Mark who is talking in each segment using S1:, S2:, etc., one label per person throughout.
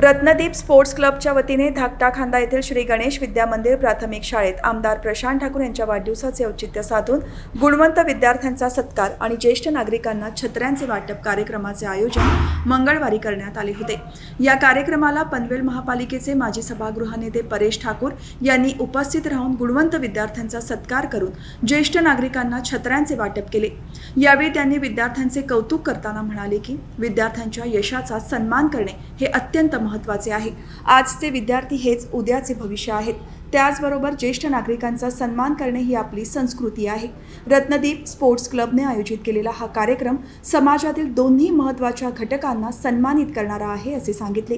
S1: Ratnadeep sports क्लबच्या वतीने धाकटा खांदा येथील श्री गणेश विद्या मंदिर प्राथमिक शाळेत आमदार प्रशांत ठाकूर यांच्या वाढदिवसाचे औचित्य साधून गुणवंत विद्यार्थ्यांचा सत्कार आणि ज्येष्ठ नागरिकांना छत्र्यांचे वाटप कार्यक्रमाचे आयोजन मंगळवारी करण्यात आले होते. या कार्यक्रमाला पनवेल महापालिकेचे माजी सभागृह नेते परेश ठाकूर यांनी उपस्थित राहून गुणवंत विद्यार्थ्यांचा सत्कार करून ज्येष्ठ नागरिकांना छत्र्यांचे वाटप केले. यावेळी त्यांनी विद्यार्थ्यांचे कौतुक करताना म्हणाले की विद्यार्थ्यांच्या यशाचा सन्मान करणे हे अत्यंत महत्त्वाचे आहे. आजचे विद्यार्थी हेच उद्याचे भविष्य आहेत. त्याचबरोबर ज्येष्ठ नागरिकांचा सन्मान करणे ही आपली संस्कृती आहे. रत्नदीप स्पोर्ट्स क्लबने आयोजित केलेला हा कार्यक्रम समाजातील दोन्ही महत्त्वाच्या घटकांना सन्मानित करणारा आहे असे सांगितले.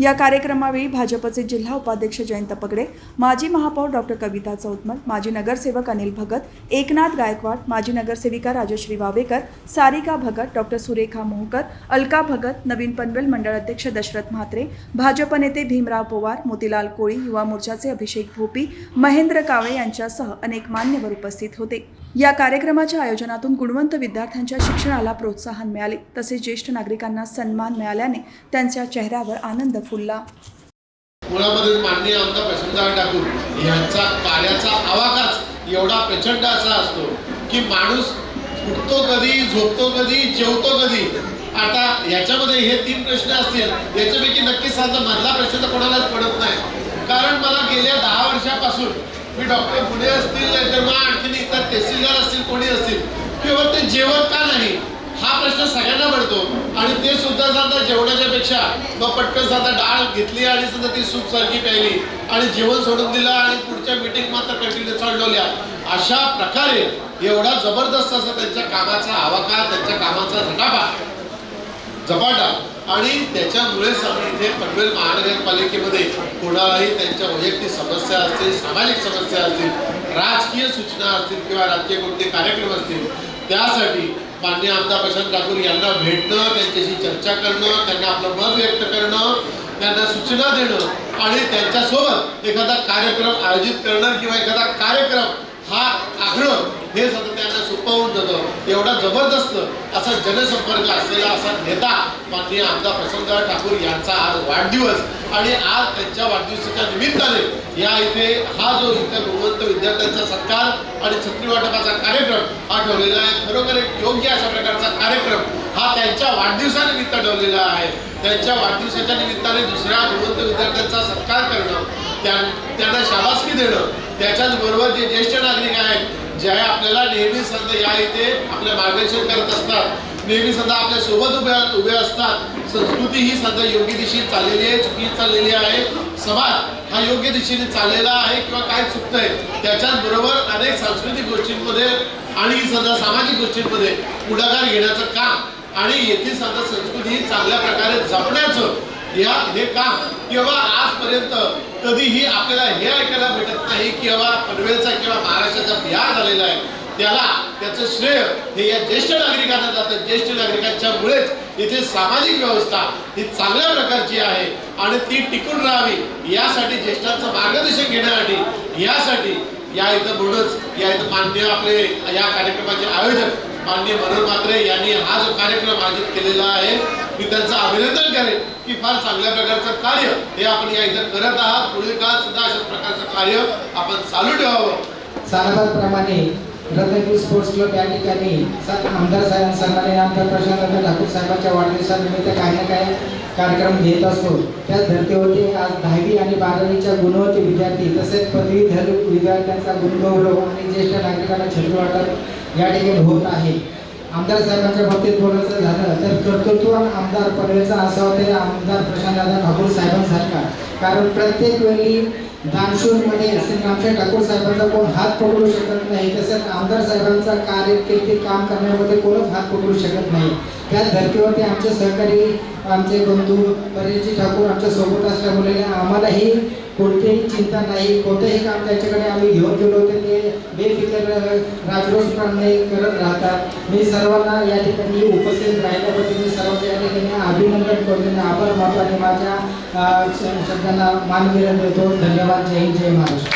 S1: या कार्यक्रमावेळी भाजपचे जिल्हा उपाध्यक्ष जयंत पगडे माजी महापौर डॉक्टर कविता चौतमल माजी नगरसेवक अनिल भगत एकनाथ गायकवाड माजी नगरसेविका राजश्री वावेकर सारिका भगत डॉक्टर सुरेखा मोहकर अलका भगत नवीन पनवेल मंडळ अध्यक्ष दशरथ म्हात्रे भाजप नेते भीमराव पवार मोतीलाल कोळी युवा मोर्चाचे अभिषेक भोपी महेंद्र कावळे यांच्यासह अनेक मान्यवर उपस्थित होते. या कार्यक्रमाच्या आयोजनातून गुणवंत विद्यार्थ्यांच्या शिक्षणाला प्रोत्साहन मिळाले. तसेच ज्येष्ठ नागरिकांना सन्मान मिळाल्याने त्यांच्या चेहऱ्यावर आनंद फुलला.
S2: मुळामध्ये माननीय आमदार प्रशांतराव ठाकूर यांचा कार्याचा आवाकाच एवढा प्रचंड असा असतो की माणूस उठतो कधी झोपतो कधी जेवतो कधी? आता याच्यामध्ये हे तीन प्रश्न असतील. याच्यापैकी नक्कीच सांगतो मधला प्रश्न तर कोणालाच पडत नाही. कारण मला गेल्या दहा वर्षापासून मी डॉक्टर पुढे असतील नाहीतर मग आणखीन इतर तहसीलदार असतील कोणी असतील किंवा ते जेवण का नाही हा प्रश्न सगळ्यांना पडतो. आणि ते सुद्धा समजा जेवणाच्या पेक्षा मग पटकन समजा डाळ घेतली आणि सुद्धा ती सूप सारखी प्यायली. आणि जेवण सोडून दिलं आणि पुढच्या मिटिंग मात्र कंटिन्यू चालवल्या. अशा प्रकारे एवढा जबरदस्त असा त्यांच्या कामाचा आवाका त्यांच्या कामाचा झटापा झपाटा. आणि त्याच्यामुळेच आम्ही इथे पनवेल महानगरपालिकेमध्ये कोणालाही त्यांच्या वैयक्तिक समस्या असतील सामाजिक समस्या असतील राजकीय सूचना असतील किंवा राजकीय कोणते कार्यक्रम असतील त्यासाठी मान्य आमदार प्रशांत ठाकूर यांना भेटणं त्यांच्याशी चर्चा करणं त्यांना आपलं मत व्यक्त करणं त्यांना सूचना देणं आणि त्यांच्यासोबत एखादा कार्यक्रम आयोजित करणं किंवा एखादा कार्यक्रम हा आखणं हे सतत त्यांना सोपं होऊन जातं. एवढा जबरदस्त असा जनसंपर्क असलेला असा नेता माननीय आमदार प्रशांतराव ठाकूर यांचा आज वाढदिवस आणि आज त्यांच्या वाढदिवसाच्या निमित्ताने या इथे हा जो इथे गुणवंत विद्यार्थ्यांचा सत्कार आणि छत्री वाटपाचा कार्यक्रम हा ठेवलेला आहे. खरोखर एक योग्य अशा प्रकारचा कार्यक्रम हा त्यांच्या वाढदिवसानिमित्त ठेवलेला आहे. त्यांच्या वाढदिवसाच्या निमित्ताने दुसऱ्या गुणवंत विद्यार्थ्यांचा सत्कार करणं त्यांना शाबासकी देणं त्याच्याच बरोबर जे ज्येष्ठ नागरिक आहेत ज्या आपल्याला नेहमी सध्या या इथे आपल्या मार्गदर्शन करत असतात नेहमी सध्या आपल्यासोबत उभ्या उभे असतात संस्कृती ही सध्या योग्य दिशेने चाललेली आहे चुकी चाललेली आहे. समाज हा योग्य दिशेने चाललेला आहे किंवा काय चुकतंय त्याच्याच बरोबर अनेक सांस्कृतिक गोष्टींमध्ये आणि सध्या सामाजिक गोष्टींमध्ये पुढाकार घेण्याचं काम आणि येथील सध्या संस्कृती ही चांगल्या प्रकारे जपण्याचं या हे काम किंवा आजपर्यंत कधीही आपल्याला हे ऐकायला भेटत नाही की बाबा पनवेलचा किंवा महाराष्ट्राचा बिहार झालेला आहे त्याला त्याचं श्रेय हे या ज्येष्ठ नागरिकांना जातं. ज्येष्ठ नागरिकांच्या मुळेच इथे सामाजिक व्यवस्था ही चांगल्या प्रकारची आहे आणि ती टिकून राहावी यासाठी ज्येष्ठांचं मार्गदर्शन घेण्यासाठी यासाठी या इथं म्हणूनच या इथं मान्य आपले या कार्यक्रमाचे आयोजक माननीय मनोहर मात्रे यांनी हा जो कार्यक्रम आयोजित केलेला आहे मी त्यांचं अभिनंदन करेन की फार चांगल्या प्रकारचं कार्य हे आपण या इथं करत आहात. पुढील काळात सुद्धा अशा प्रकारचं कार्य आपण चालू ठेवावं.
S3: सालाबादप्रमाणे रत्नागिरी स्पोर्ट्स क्लब या ठिकाणी आमदार साहेब सन्माननीय आमदार प्रशांत ठाकूर साहेबांच्या वाढदिवसानिमित्त काही ना काही कार्यक्रम घेत असतो. त्याच धर्तीवरती आज दहावी आणि बारावीच्या गुणवंत विद्यार्थी तसेच पदवीधर विद्यार्थ्यांचा गुणगौरव आणि ज्येष्ठ नागरिकांना छत्र वाटप या ठिकाणी होत आहे. आमदार साहेबांच्या बाबतीत बोलायचं झालं तर कर्तृत्व आमदार पनवेलचा असावा तरी आमदार प्रशांतदादा ठाकूर साहेबांसारखा. कारण प्रत्येक वेळी दानशूरमध्ये श्री ठाकूर साहेबांचा कोण हात पकडू शकत नाही तसंच आमदार साहेबांचा कार्यकिर्दी काम करण्यामध्ये कोणच हात पकडू शकत नाही. त्याच धर्तीवरती आमचे सहकारी आमचे बंधू परिजी ठाकूर आमच्यासोबत असल्यामुळे आम्हालाही कोणतीही चिंता नाही. कोणतंही काम त्यांच्याकडे आम्ही घेऊन गेलो तर ते बेफिकर राजरोषपणे करत राहतात. मी सर्वांना या ठिकाणी उपस्थित राहिल्याबद्दल मी सर्वांच्या या ठिकाणी अभिनंदन करतो. आभार मानतो आणि माझ्या शब्दांना मान देतो. धन्यवाद. जय हिंद जय महाराष्ट्र.